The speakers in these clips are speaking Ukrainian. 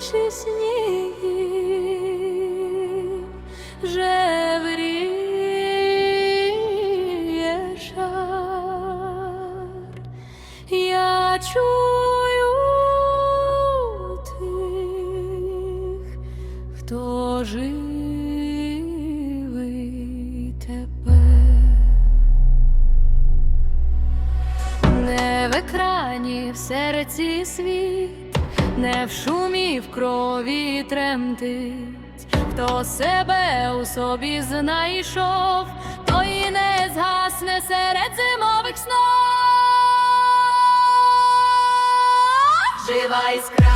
криші сніги. Я чую хто живий тепер. Не в екрані в серці світ, не в шумі в крові тремтить, хто себе у собі знайшов, той не згасне серед зимових снов. Жива іскра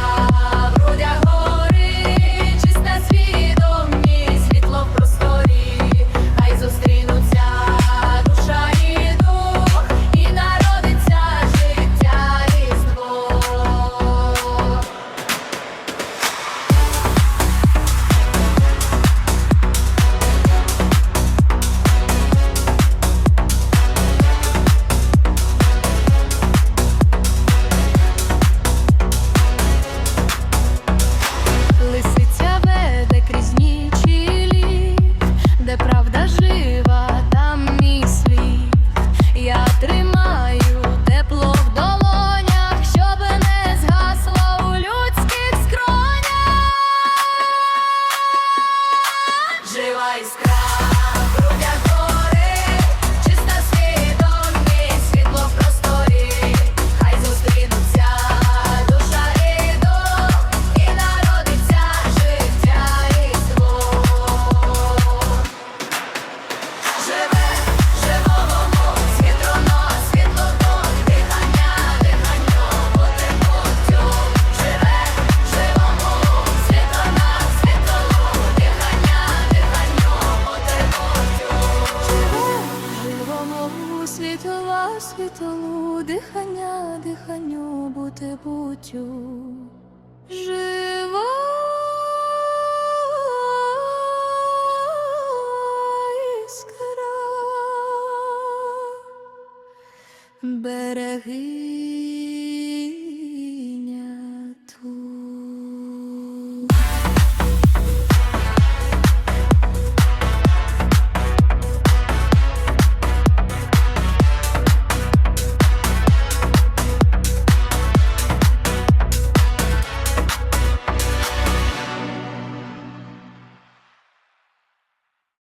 Жива світло, світло, дихання, диханню, бути буттю. Жива іскра, береги